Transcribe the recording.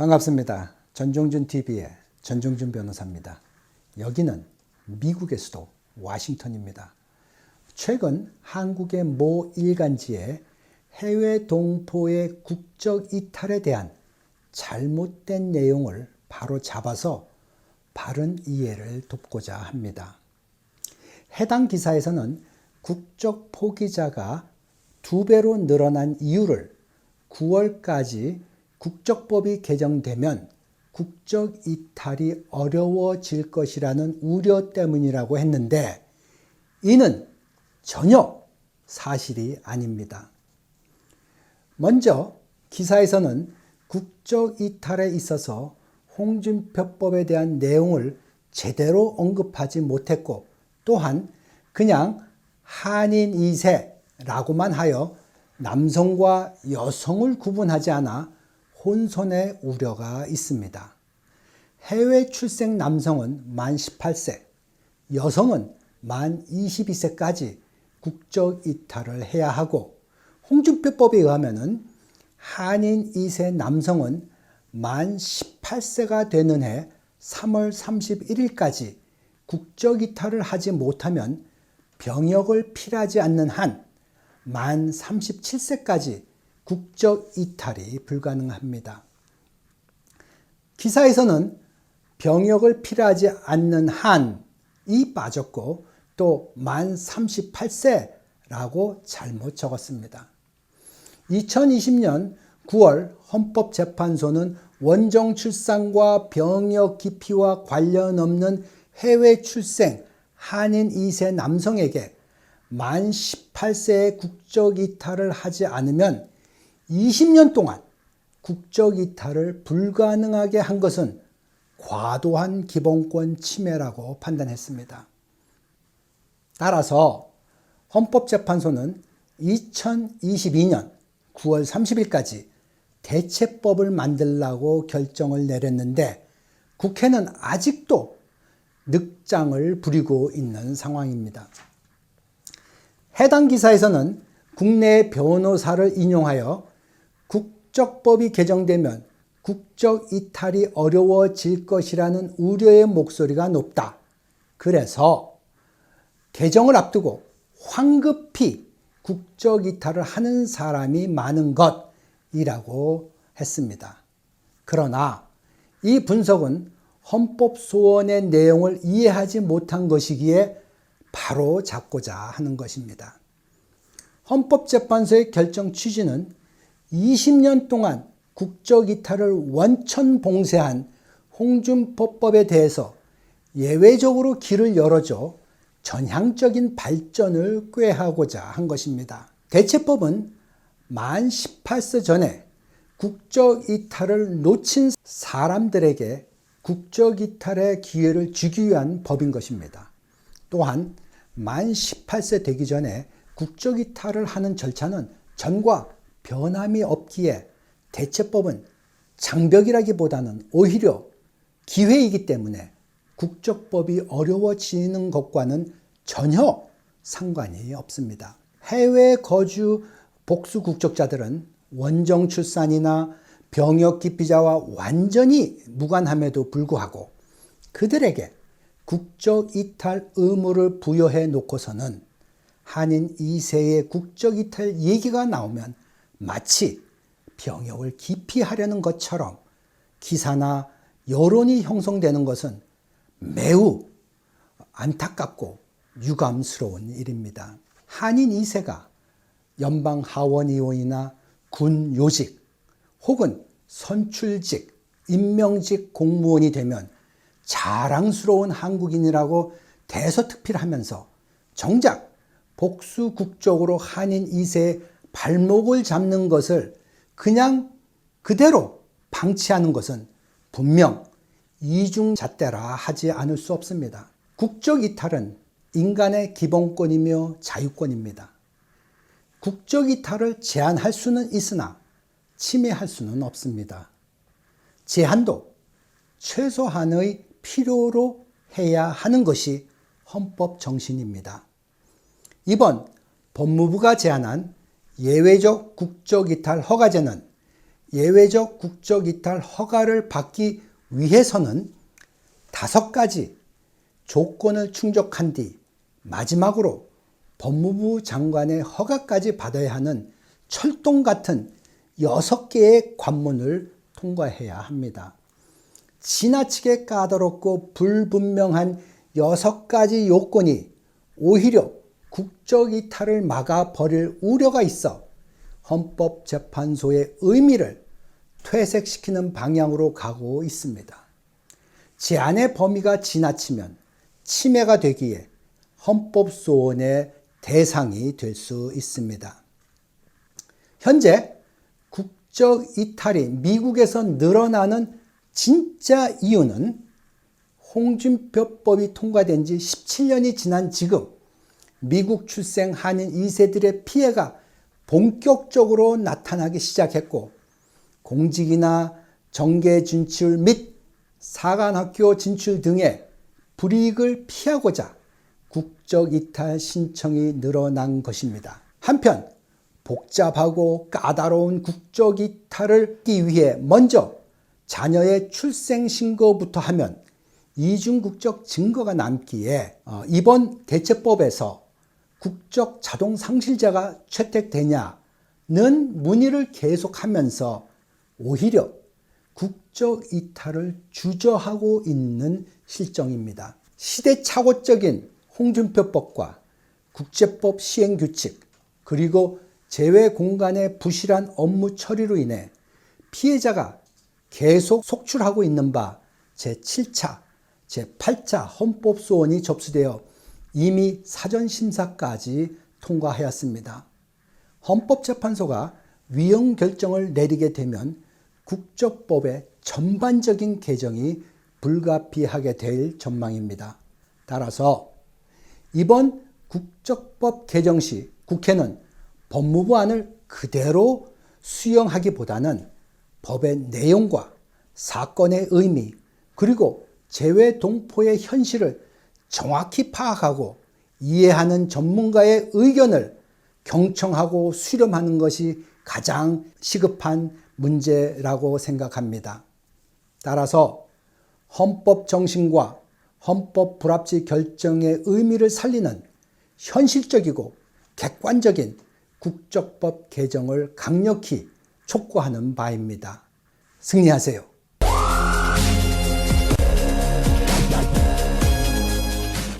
반갑습니다. 전종준 TV의 전종준 변호사입니다. 여기는 미국의 수도 워싱턴입니다. 최근 한국의 모 일간지에 해외 동포의 국적 이탈에 대한 잘못된 내용을 바로 잡아서 바른 이해를 돕고자 합니다. 해당 기사에서는 국적 포기자가 두 배로 늘어난 이유를 9월까지 국적법이 개정되면 국적 이탈이 어려워질 것이라는 우려 때문이라고 했는데 이는 전혀 사실이 아닙니다. 먼저 기사에서는 국적 이탈에 있어서 홍준표법에 대한 내용을 제대로 언급하지 못했고 또한 그냥 한인 2세라고만 하여 남성과 여성을 구분하지 않아 혼선의 우려가 있습니다. 해외 출생 남성은 만 18세, 여성은 만 22세까지 국적 이탈을 해야 하고 홍준표법에 의하면은 한인 2세 남성은 만 18세가 되는 해 3월 31일까지 국적 이탈을 하지 못하면 병역을 필요하지 않는 한 만 37세까지 국적 이탈이 불가능합니다. 기사에서는 병역을 필요하지 않는 한이 빠졌고 또 만 38세라고 잘못 적었습니다. 2020년 9월 헌법재판소는 원정 출산과 병역 기피와 관련 없는 해외 출생 한인 2세 남성에게 만 18세의 국적 이탈을 하지 않으면 20년 동안 국적 이탈을 불가능하게 한 것은 과도한 기본권 침해라고 판단했습니다. 따라서 헌법재판소는 2022년 9월 30일까지 대체법을 만들라고 결정을 내렸는데 국회는 아직도 늑장을 부리고 있는 상황입니다. 해당 기사에서는 국내 변호사를 인용하여 국적법이 개정되면 국적 이탈이 어려워질 것이라는 우려의 목소리가 높다. 그래서 개정을 앞두고 황급히 국적 이탈을 하는 사람이 많은 것이라고 했습니다. 그러나 이 분석은 헌법 소원의 내용을 이해하지 못한 것이기에 바로 잡고자 하는 것입니다. 헌법재판소의 결정 취지는 20년 동안 국적 이탈을 원천 봉쇄한 홍준표법에 대해서 예외적으로 길을 열어줘 전향적인 발전을 꾀하고자 한 것입니다. 대체법은 만 18세 전에 국적 이탈을 놓친 사람들에게 국적 이탈의 기회를 주기 위한 법인 것입니다. 또한 만 18세 되기 전에 국적 이탈을 하는 절차는 전과 변함이 없기에 대체법은 장벽이라기보다는 오히려 기회이기 때문에 국적법이 어려워지는 것과는 전혀 상관이 없습니다. 해외 거주 복수 국적자들은 원정 출산이나 병역 기피자와 완전히 무관함에도 불구하고 그들에게 국적 이탈 의무를 부여해 놓고서는 한인 2세의 국적 이탈 얘기가 나오면 마치 병역을 기피하려는 것처럼 기사나 여론이 형성되는 것은 매우 안타깝고 유감스러운 일입니다. 한인 2세가 연방 하원의원이나 군 요직 혹은 선출직, 임명직 공무원이 되면 자랑스러운 한국인이라고 대서특필하면서 정작 복수 국적으로 한인 2세의 발목을 잡는 것을 그냥 그대로 방치하는 것은 분명 이중잣대라 하지 않을 수 없습니다. 국적 이탈은 인간의 기본권이며 자유권입니다. 국적 이탈을 제한할 수는 있으나 침해할 수는 없습니다. 제한도 최소한의 필요로 해야 하는 것이 헌법 정신입니다. 이번 법무부가 제안한 예외적 국적 이탈 허가제는 예외적 국적 이탈 허가를 받기 위해서는 다섯 가지 조건을 충족한 뒤 마지막으로 법무부 장관의 허가까지 받아야 하는 철동 같은 여섯 개의 관문을 통과해야 합니다. 지나치게 까다롭고 불분명한 여섯 가지 요건이 오히려 국적 이탈을 막아 버릴 우려가 있어 헌법재판소의 의미를 퇴색시키는 방향으로 가고 있습니다. 제안의 범위가 지나치면 침해가 되기에 헌법소원의 대상이 될 수 있습니다. 현재 국적 이탈이 미국에서 늘어나는 진짜 이유는 홍준표법이 통과된 지 17년이 지난 지금 미국 출생 한인 2세들의 피해가 본격적으로 나타나기 시작했고 공직이나 정계 진출 및 사관학교 진출 등의 불이익을 피하고자 국적 이탈 신청이 늘어난 것입니다. 한편 복잡하고 까다로운 국적 이탈을 하기 위해 먼저 자녀의 출생 신고부터 하면 이중 국적 증거가 남기에 어, 이번 대체법에서 국적 자동 상실자가 채택되냐는 문의를 계속하면서 오히려 국적 이탈을 주저하고 있는 실정입니다. 시대착오적인 홍준표법과 국제법 시행 규칙 그리고 제외 공간의 부실한 업무 처리로 인해 피해자가 계속 속출하고 있는 바 제7차, 제8차 헌법 소원이 접수되어 이미 사전 심사까지 통과하였습니다. 헌법재판소가 위헌 결정을 내리게 되면 국적법의 전반적인 개정이 불가피하게 될 전망입니다. 따라서 이번 국적법 개정 시 국회는 법무부 안을 그대로 수용하기보다는 법의 내용과 사건의 의미 그리고 재외 동포의 현실을 정확히 파악하고 이해하는 전문가의 의견을 경청하고 수렴하는 것이 가장 시급한 문제라고 생각합니다. 따라서 헌법 정신과 헌법 불합치 결정의 의미를 살리는 현실적이고 객관적인 국적법 개정을 강력히 촉구하는 바입니다. 승리하세요.